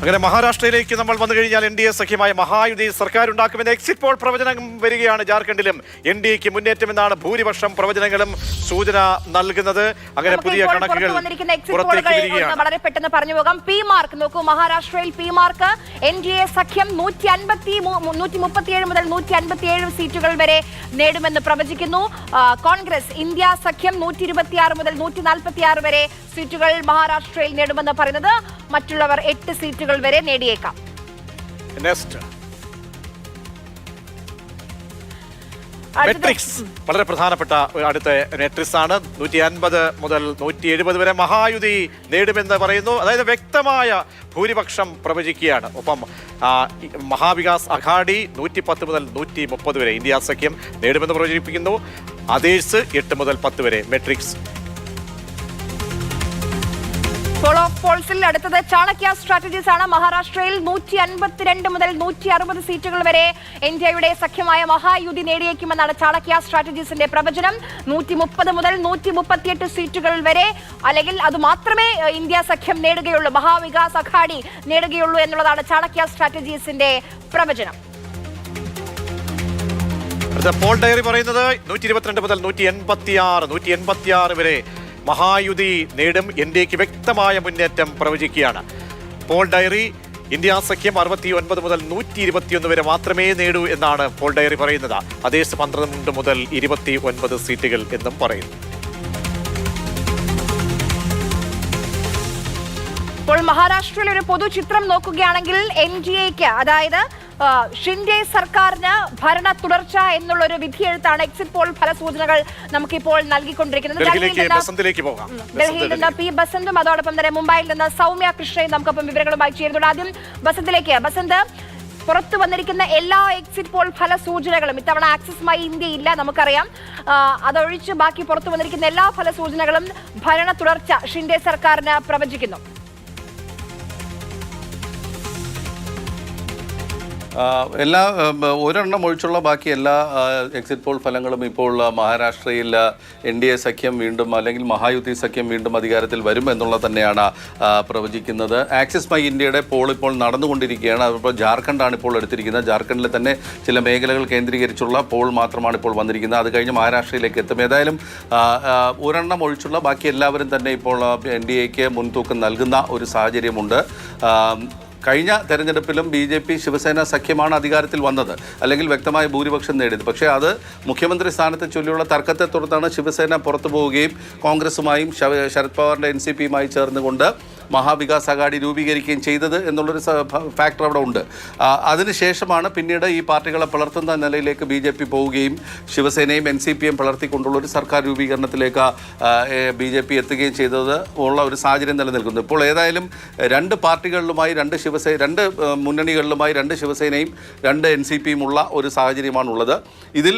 അങ്ങനെ മഹാരാഷ്ട്രയിലേക്ക് നമ്മൾ വന്നു കഴിഞ്ഞാൽ എൻ ഡി എ സഖ്യമായ മഹായുതി സർക്കാർ ഉണ്ടാക്കുമെന്ന എക്സിറ്റ് പോൾ പ്രവചനം വരികയാണ് ജാർഖണ്ഡിലും. എൻ ഡി എക്ക് മുന്നേറ്റമെന്നാണ് ഭൂരിപക്ഷം പ്രവചനങ്ങളും സൂചന നൽകുന്നത്. അങ്ങനെ പുതിയ കണക്കുകൾ വളരെ പെട്ടെന്ന് പറഞ്ഞു പോകാം. പി മാർക്ക് നോക്കൂ മഹാരാഷ്ട്രയിൽ P mark N D A സഖ്യം നൂറ്റി അൻപത്തി നൂറ്റി മുപ്പത്തിയേഴ് മുതൽ നൂറ്റി അൻപത്തിയേഴ് സീറ്റുകൾ വരെ നേടുമെന്ന് പ്രവചിക്കുന്നു. കോൺഗ്രസ് ഇന്ത്യ സഖ്യം നൂറ്റി ഇരുപത്തിയാറ് മുതൽ നൂറ്റി നാൽപ്പത്തിയാറ് വരെ സീറ്റുകൾ മഹാരാഷ്ട്രയിൽ നേടുമെന്ന് പറയുന്നത് മറ്റുള്ളവർ എട്ട് സീറ്റുകൾ വരെ നേടിയേക്കാം. മെട്രിക്സ് വളരെ പ്രധാനപ്പെട്ട അടുത്ത മെട്രിക്സ് ആണ്. നൂറ്റി അൻപത് മുതൽ നൂറ്റി എഴുപത് വരെ മഹായുതി നേടുമെന്ന് പറയുന്നു. അതായത് വ്യക്തമായ ഭൂരിപക്ഷം പ്രവചിക്കുകയാണ്. ഒപ്പം മഹാവികാസ് അഘാഡി നൂറ്റി പത്ത് മുതൽ നൂറ്റി മുപ്പത് വരെ ഇന്ത്യ സഖ്യം നേടുമെന്ന് പ്രവചിപ്പിക്കുന്നു. അതേഴ്സ് എട്ട് മുതൽ പത്ത് വരെ മെട്രിക്സ് പോൾ പോൾസിൽ അടുത്തത് ചാണക്യ സ്ട്രാറ്റജീസ് ആണ്. മഹാരാഷ്ട്രയിൽ നൂറ്റി അൻപത്തിരണ്ട് മുതൽ നൂറ്റി അറുപത് സീറ്റുകൾ വരെ ഇന്ത്യയുടെ സഖ്യമായ മഹായുതി നേടിയേക്കുമെന്നാണ് ചാണക്യ സ്ട്രാറ്റജീസിന്റെ പ്രവചനം. നൂറ്റി മുപ്പത് മുതൽ നൂറ്റി മുപ്പത്തിയെട്ട് സീറ്റുകൾ വരെ അല്ലെങ്കിൽ അത് മാത്രമേ ഇന്ത്യ സഖ്യം നേടുകയുള്ളൂ മഹാവികാസ് അഘാടി നേടുകയുള്ളൂ എന്നുള്ളതാണ് ചാണക്യ സ്ട്രാറ്റജീസിന്റെ പ്രവചനം. പോൾ ഡയറി പറയുന്നത് നൂറ്റി ഇരുപത്തിരണ്ട് മുതൽ നൂറ്റി എൺപത്തി ആറ് നൂറ്റി എൺപത്തി ആറ് വരെ മഹായുതി നേടും ഇന്ത്യയ്ക്ക് വ്യക്തമായ മുന്നേറ്റം പ്രവചിക്കുകയാണ്. പോൾ ഡയറി ഇന്ത്യ സഖ്യം അറുപത്തി ഒൻപത് മുതൽ നൂറ്റി ഇരുപത്തിയൊന്ന് വരെ മാത്രമേ നേടൂ എന്നാണ് പോൾ ഡയറി പറയുന്നത്. അതേ പന്ത്രണ്ട് മുതൽ ഇരുപത്തി ഒൻപത് സീറ്റുകൾ എന്നും പറയുന്നു. ഇപ്പോൾ മഹാരാഷ്ട്രയിലെ ഒരു പൊതു ചിത്രം നോക്കുകയാണെങ്കിൽ എൻ ഡി എക്ക് അതായത് ഷിൻഡെ സർക്കാരിന് ഭരണ തുടർച്ച എന്നുള്ള ഒരു വിധിയെഴുത്താണ് എക്സിറ്റ് പോൾ ഫലസൂചനകൾ നമുക്കിപ്പോൾ നൽകിക്കൊണ്ടിരിക്കുന്നത്. ഡൽഹിയിൽ നിന്ന് പി ബസന്തും അതോടൊപ്പം തന്നെ മുംബൈയിൽ നിന്ന് സൗമ്യ കൃഷ്ണയും നമുക്കൊപ്പം വിവരങ്ങളുമായി ചേരുന്നുണ്ട്. ആദ്യം ബസന്തിലേക്ക്. ബസന്ത് പുറത്തു വന്നിരിക്കുന്ന എല്ലാ എക്സിറ്റ് പോൾ ഫല സൂചനകളും ഇത്തവണ ആക്സിസ് മൈ ഇന്ത്യ ഇല്ല നമുക്കറിയാം. അതൊഴിച്ച് ബാക്കി പുറത്തു വന്നിരിക്കുന്ന എല്ലാ ഫല സൂചനകളും ഭരണ തുടർച്ച ഷിൻഡെ സർക്കാരിന് പ്രവചിക്കുന്നു. എല്ലാ ഒരെണ്ണം ഒഴിച്ചുള്ള ബാക്കി എല്ലാ എക്സിറ്റ് പോൾ ഫലങ്ങളും ഇപ്പോൾ മഹാരാഷ്ട്രയിൽ എൻ ഡി എ സഖ്യം വീണ്ടും അല്ലെങ്കിൽ മഹായുതി സഖ്യം വീണ്ടും അധികാരത്തിൽ വരും എന്നുള്ളത് തന്നെയാണ് പ്രവചിക്കുന്നത്. ആക്സിസ് മൈ ഇന്ത്യയുടെ പോൾ ഇപ്പോൾ നടന്നുകൊണ്ടിരിക്കുകയാണ്. അതിപ്പോൾ ജാർഖണ്ഡാണ് ഇപ്പോൾ എടുത്തിരിക്കുന്നത്. ജാർഖണ്ഡിലെ തന്നെ ചില മേഖലകൾ കേന്ദ്രീകരിച്ചുള്ള പോൾ മാത്രമാണ് ഇപ്പോൾ വന്നിരിക്കുന്നത്. അത് കഴിഞ്ഞ് മഹാരാഷ്ട്രയിലേക്ക് എത്തും. ഏതായാലും ഒരെണ്ണം ഒഴിച്ചുള്ള ബാക്കി എല്ലാവരും തന്നെ ഇപ്പോൾ എൻ ഡി എക്ക് മുൻതൂക്കം നൽകുന്ന ഒരു സാഹചര്യമുണ്ട്. കഴിഞ്ഞ തെരഞ്ഞെടുപ്പിലും ബി ജെ പി ശിവസേന സഖ്യമാണ് അധികാരത്തിൽ വന്നത്. അല്ലെങ്കിൽ വ്യക്തമായ ഭൂരിപക്ഷം നേടിയത്. പക്ഷേ അത് മുഖ്യമന്ത്രി സ്ഥാനത്തെ ചൊല്ലിയുള്ള തർക്കത്തെ തുടർന്നാണ് ശിവസേന പുറത്തു പോവുകയും കോൺഗ്രസുമായും ശരത് പവാറിന്റെ എൻ സി പിയുമായി ചേർന്നുകൊണ്ട് മഹാവികാസ് അഘാടി രൂപീകരിക്കുകയും ചെയ്തത് എന്നുള്ളൊരു ഫാക്ടർ അവിടെ ഉണ്ട്. അതിനുശേഷമാണ് പിന്നീട് ഈ പാർട്ടികളെ പിളർത്തുന്ന നിലയിലേക്ക് ബി ജെ പി പോവുകയും ശിവസേനയും എൻ സി പിയും പിളർത്തിക്കൊണ്ടുള്ള ഒരു സർക്കാർ രൂപീകരണത്തിലേക്ക് ബി ജെ പി എത്തുകയും ചെയ്തത് ഉള്ള ഒരു സാഹചര്യം നിലനിൽക്കുന്നു. ഇപ്പോൾ ഏതായാലും രണ്ട് പാർട്ടികളിലുമായി രണ്ട് ശിവസേന രണ്ട് മുന്നണികളിലുമായി രണ്ട് ശിവസേനയും രണ്ട് എൻ സി പിയും ഉള്ള ഒരു സാഹചര്യമാണുള്ളത്. ഇതിൽ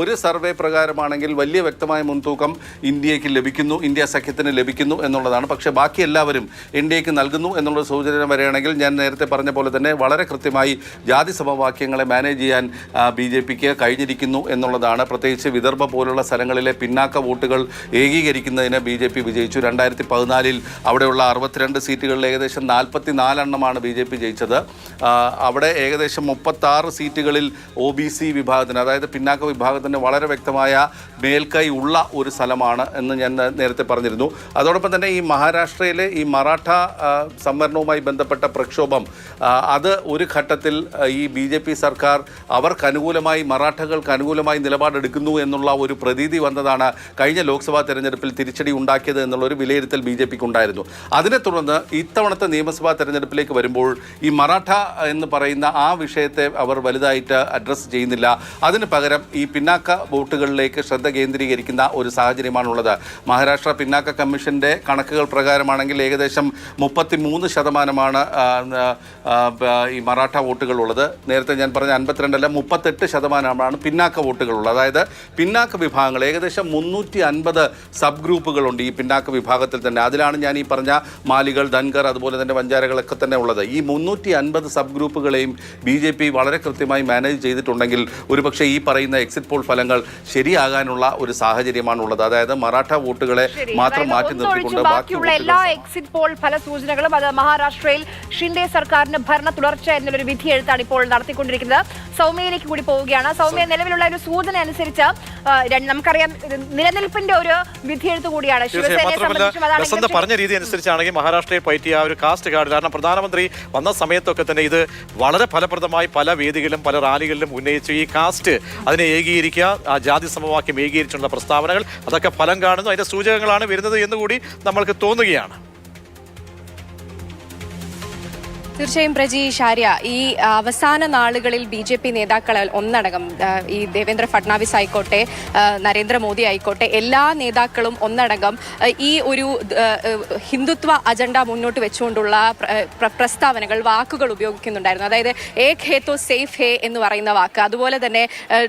ഒരു സർവേ പ്രകാരമാണെങ്കിൽ വലിയ വ്യക്തമായ മുൻതൂക്കം ഇന്ത്യയ്ക്ക് ലഭിക്കുന്നു ഇന്ത്യ സഖ്യത്തിന് ലഭിക്കുന്നു എന്നുള്ളതാണ്. പക്ഷേ ബാക്കി എല്ലാവരും എൻ ഇന്ത്യയ്ക്ക് നൽകുന്നു എന്നുള്ള സൂചന വരികയാണെങ്കിൽ ഞാൻ നേരത്തെ പറഞ്ഞ പോലെ തന്നെ വളരെ കൃത്യമായി ജാതി സമവാക്യങ്ങളെ മാനേജ് ചെയ്യാൻ ബി ജെ പിക്ക് കഴിഞ്ഞിരിക്കുന്നു എന്നുള്ളതാണ്. പ്രത്യേകിച്ച് വിദർഭ പോലുള്ള സ്ഥലങ്ങളിലെ പിന്നാക്ക വോട്ടുകൾ ഏകീകരിക്കുന്നതിന് ബി ജെ പി വിജയിച്ചു. രണ്ടായിരത്തി പതിനാലിൽ അവിടെയുള്ള അറുപത്തിരണ്ട് സീറ്റുകളിൽ ഏകദേശം നാൽപ്പത്തി നാലെണ്ണമാണ് ബി ജെ പി ജയിച്ചത്. അവിടെ ഏകദേശം മുപ്പത്താറ് സീറ്റുകളിൽ ഒ ബി സി വിഭാഗത്തിന് അതായത് പിന്നാക്ക വിഭാഗത്തിന് വളരെ വ്യക്തമായ മേൽക്കൈ ഉള്ള ഒരു സ്ഥലമാണ് എന്ന് ഞാൻ നേരത്തെ പറഞ്ഞിരുന്നു. അതോടൊപ്പം തന്നെ ഈ മഹാരാഷ്ട്രയിലെ ഈ മറാഠ സംവരണവുമായി ബന്ധപ്പെട്ട പ്രക്ഷോഭം അത് ഒരു ഘട്ടത്തിൽ ഈ ബി ജെ പി സർക്കാർ അവർക്ക് അനുകൂലമായി മറാഠകൾക്ക് അനുകൂലമായി നിലപാടെടുക്കുന്നു എന്നുള്ള ഒരു പ്രതീതി വന്നതാണ് കഴിഞ്ഞ ലോക്സഭാ തെരഞ്ഞെടുപ്പിൽ തിരിച്ചടി ഉണ്ടാക്കിയത് എന്നുള്ള ഒരു വിലയിരുത്തൽ ബി ജെ പിക്ക് ഉണ്ടായിരുന്നു അതിനെ തുടർന്ന് ഇത്തവണത്തെ നിയമസഭാ തെരഞ്ഞെടുപ്പിലേക്ക് വരുമ്പോൾ ഈ മറാഠ എന്ന് പറയുന്ന ആ വിഷയത്തെ അവർ വലുതായിട്ട് അഡ്രസ്സ് ചെയ്യുന്നില്ല. അതിന് പകരം ഈ പിന്നാക്ക വോട്ടുകളിലേക്ക് ശ്രദ്ധ കേന്ദ്രീകരിക്കുന്ന ഒരു സാഹചര്യമാണുള്ളത്. മഹാരാഷ്ട്ര പിന്നാക്ക കമ്മീഷന്റെ കണക്കുകൾ പ്രകാരമാണെങ്കിൽ ഏകദേശം മുപ്പത്തി മൂന്ന് ശതമാനമാണ് ഈ മറാഠ വോട്ടുകളുള്ളത്. നേരത്തെ ഞാൻ പറഞ്ഞ അൻപത്തിരണ്ടല്ല മുപ്പത്തെട്ട് ശതമാനമാണ് പിന്നാക്ക വോട്ടുകളുള്ളത്. അതായത് പിന്നാക്ക വിഭാഗങ്ങൾ ഏകദേശം മുന്നൂറ്റി അൻപത് സബ് ഗ്രൂപ്പുകളുണ്ട് ഈ പിന്നാക്ക വിഭാഗത്തിൽ തന്നെ. അതിലാണ് ഞാൻ ഈ പറഞ്ഞ മാലികൾ ധൻകർ അതുപോലെ തന്നെ വഞ്ചാരകളൊക്കെ തന്നെ ഉള്ളത്. ഈ മുന്നൂറ്റി അൻപത് സബ് ഗ്രൂപ്പുകളെയും ബി ജെ പി വളരെ കൃത്യമായി മാനേജ് ചെയ്തിട്ടുണ്ടെങ്കിൽ ഒരുപക്ഷെ ഈ പറയുന്ന എക്സിറ്റ് പോൾ ഫലങ്ങൾ ശരിയാകാനുള്ള ഒരു സാഹചര്യമാണുള്ളത്. അതായത് മറാഠ വോട്ടുകളെ മാത്രം മാറ്റി നിർത്തിക്കൊണ്ട് ബാക്കിയുള്ള എല്ലാ എക്സിറ്റ് പോൾ ഫല സൂചനകളും അത് മഹാരാഷ്ട്രയിൽ ഷിൻഡെ സർക്കാരിന് ഭരണ തുടർച്ച എന്നുള്ളൊരു വിധി എഴുത്താണ് ഇപ്പോൾ നടത്തിക്കൊണ്ടിരിക്കുന്നത്. സൗമ്യയിലേക്ക് കൂടി പോവുകയാണ്. സൗമ്യ നിലവിലുള്ള ഒരു സൂചന അനുസരിച്ച് നമുക്കറിയാം നിലനിൽപ്പിന്റെ ഒരു വിധിയെഴുത്ത് കൂടിയാണ്. വസന്ത പറഞ്ഞ രീതി അനുസരിച്ചാണെങ്കിൽ മഹാരാഷ്ട്രയെ പറ്റിയ ആ ഒരു കാസ്റ്റ് കാർഡ് കാരണം പ്രധാനമന്ത്രി വന്ന സമയത്തൊക്കെ തന്നെ ഇത് വളരെ ഫലപ്രദമായി പല വേദികളിലും പല റാലികളിലും ഉന്നയിച്ചു ഈ കാസ്റ്റ് അതിനെ ഏകീകരിക്കുക ആ ജാതി സമവാക്യം ഏകീകരിച്ചുള്ള പ്രസ്താവനകൾ അതൊക്കെ ഫലം കാണുന്നു. അതിന്റെ സൂചകങ്ങളാണ് വരുന്നത് എന്നുകൂടി നമ്മൾക്ക് തോന്നുകയാണ്. തീർച്ചയായും പ്രജി ആര്യ ഈ അവസാന നാളുകളിൽ ബി ജെ പി നേതാക്കൾ ഒന്നടങ്കം ഈ ദേവേന്ദ്ര ഫഡ്നാവിസ് ആയിക്കോട്ടെ നരേന്ദ്രമോദി ആയിക്കോട്ടെ എല്ലാ നേതാക്കളും ഒന്നടങ്കം ഈ ഒരു ഹിന്ദുത്വ അജണ്ട മുന്നോട്ട് വെച്ചുകൊണ്ടുള്ള പ്ര- പ്ര- പ്രസ്താവനകൾ വാക്കുകൾ ഉപയോഗിക്കുന്നുണ്ടായിരുന്നു. അതായത് ഏക് ഹേ തോ സേഫ് ഹേ എന്ന് പറയുന്ന വാക്ക് അതുപോലെ തന്നെ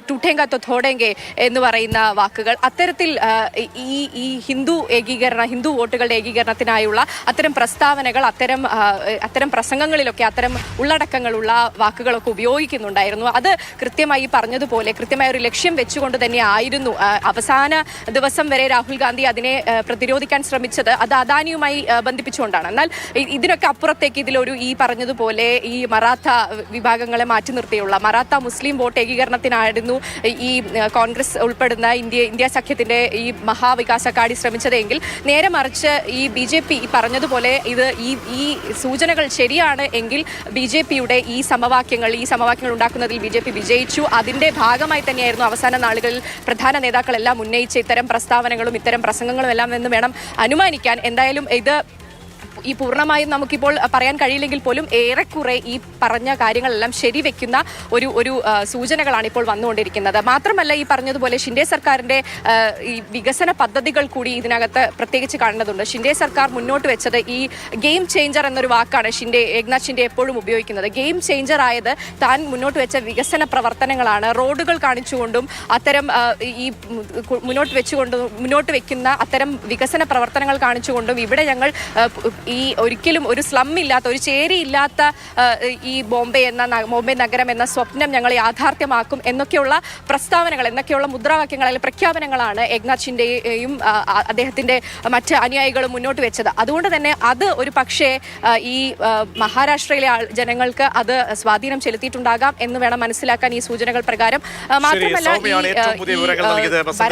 ടുട്ടേങ്ക തോ തോടേങ്കെ എന്ന് പറയുന്ന വാക്കുകൾ അത്തരത്തിൽ ഈ ഈ ഹിന്ദു ഏകീകരണ ഹിന്ദു വോട്ടുകളുടെ ഏകീകരണത്തിനായുള്ള അത്തരം പ്രസ്താവനകൾ അത്തരം അത്തരം അത്തരം പ്രസംഗങ്ങളിലൊക്കെ അത്തരം ഉള്ളടക്കങ്ങളുള്ള വാക്കുകളൊക്കെ ഉപയോഗിക്കുന്നുണ്ടായിരുന്നു. അത് കൃത്യമായി പറഞ്ഞതുപോലെ കൃത്യമായ ഒരു ലക്ഷ്യം വെച്ചുകൊണ്ട് തന്നെ ആയിരുന്നു അവസാന ദിവസം വരെ രാഹുൽ ഗാന്ധി അതിനെ പ്രതിരോധിക്കാൻ ശ്രമിച്ചത്. അത് അദാനിയുമായി ബന്ധിപ്പിച്ചുകൊണ്ടാണ്. എന്നാൽ ഇതിനൊക്കെ അപ്പുറത്തേക്ക് ഇതിലൊരു ഈ പറഞ്ഞതുപോലെ ഈ മറാത്ത വിഭാഗങ്ങളെ മാറ്റി നിർത്തിയുള്ള മറാത്ത മുസ്ലിം വോട്ട് ഏകീകരണത്തിനായിരുന്നു ഈ കോൺഗ്രസ് ഉൾപ്പെടുന്ന ഇന്ത്യ ഇന്ത്യ സഖ്യത്തിന്റെ ഈ മഹാവികാസ കാടി ശ്രമിച്ചതെങ്കിൽ നേരെ മറിച്ച് ഈ ബി ജെ പി പറഞ്ഞതുപോലെ ഇത് ഈ ഈ സൂചനകൾ ശരിയാണ് എങ്കിൽ ബി ജെ പിയുടെ ഈ സമവാക്യങ്ങൾ ഈ സമവാക്യങ്ങൾ ഉണ്ടാക്കുന്നതിൽ ബി ജെ പി വിജയിച്ചു. അതിന്റെ ഭാഗമായി തന്നെയായിരുന്നു അവസാന നാളുകളിൽ പ്രധാന നേതാക്കളെല്ലാം ഉന്നയിച്ച ഇത്തരം പ്രസ്താവനകളും ഇത്തരം പ്രസംഗങ്ങളും എല്ലാം എന്ന് വേണം അനുമാനിക്കാൻ. എന്തായാലും ഇത് ഈ പൂർണമായും നമുക്കിപ്പോൾ പറയാൻ കഴിയില്ലെങ്കിൽ പോലും ഏറെക്കുറെ ഈ പറഞ്ഞ കാര്യങ്ങളെല്ലാം ശരിവെക്കുന്ന ഒരു ഒരു സൂചനകളാണ് ഇപ്പോൾ വന്നുകൊണ്ടിരിക്കുന്നത്. മാത്രമല്ല ഈ പറഞ്ഞതുപോലെ ഷിൻഡെ സർക്കാരിന്റെ ഈ വികസന പദ്ധതികൾ കൂടി ഇതിനകത്ത് പ്രത്യേകിച്ച് കാണുന്നതുണ്ട്. ഷിൻഡെ സർക്കാർ മുന്നോട്ട് വെച്ചത് ഈ ഗെയിം ചേഞ്ചർ എന്നൊരു വാക്കാണ് ഷിൻഡെ ഏകനാഥ് ഷിൻഡെ എപ്പോഴും ഉപയോഗിക്കുന്നത്. ഗെയിം ചേഞ്ചർ ആയത് താൻ മുന്നോട്ട് വെച്ച വികസന പ്രവർത്തനങ്ങളാണ്. റോഡുകൾ കാണിച്ചുകൊണ്ടും അത്തരം ഈ മുന്നോട്ട് വെച്ചുകൊണ്ടും മുന്നോട്ട് വെക്കുന്ന അത്തരം വികസന പ്രവർത്തനങ്ങൾ കാണിച്ചുകൊണ്ടും ഇവിടെ ഞങ്ങൾ പ്- ഈ ഒരിക്കലും ഒരു സ്ലം ഇല്ലാത്ത ഒരു ചേരിയില്ലാത്ത ഇല്ലാത്ത ഈ ബോംബെ എന്ന ബോംബെ നഗരം എന്ന സ്വപ്നം ഞങ്ങൾ യാഥാർത്ഥ്യമാക്കും എന്നൊക്കെയുള്ള പ്രസ്താവനകൾ എന്നൊക്കെയുള്ള മുദ്രാവാക്യങ്ങൾ അല്ലെങ്കിൽ പ്രഖ്യാപനങ്ങളാണ് ഏക്നാഥ് ഷിൻഡെയും ആ, ആ, അദ്ദേഹത്തിന്റെ മറ്റ് അനുയായികളും മുന്നോട്ട് വെച്ചത്. അതുകൊണ്ട് തന്നെ അത് ഒരു പക്ഷേ ഈ മഹാരാഷ്ട്രയിലെ ജനങ്ങൾക്ക് അത് സ്വാധീനം ചെലുത്തിയിട്ടുണ്ടാകാം എന്ന് വേണം മനസ്സിലാക്കാൻ ഈ സൂചനകൾ പ്രകാരം. മാത്രമല്ല ഈ മാത്രമല്ല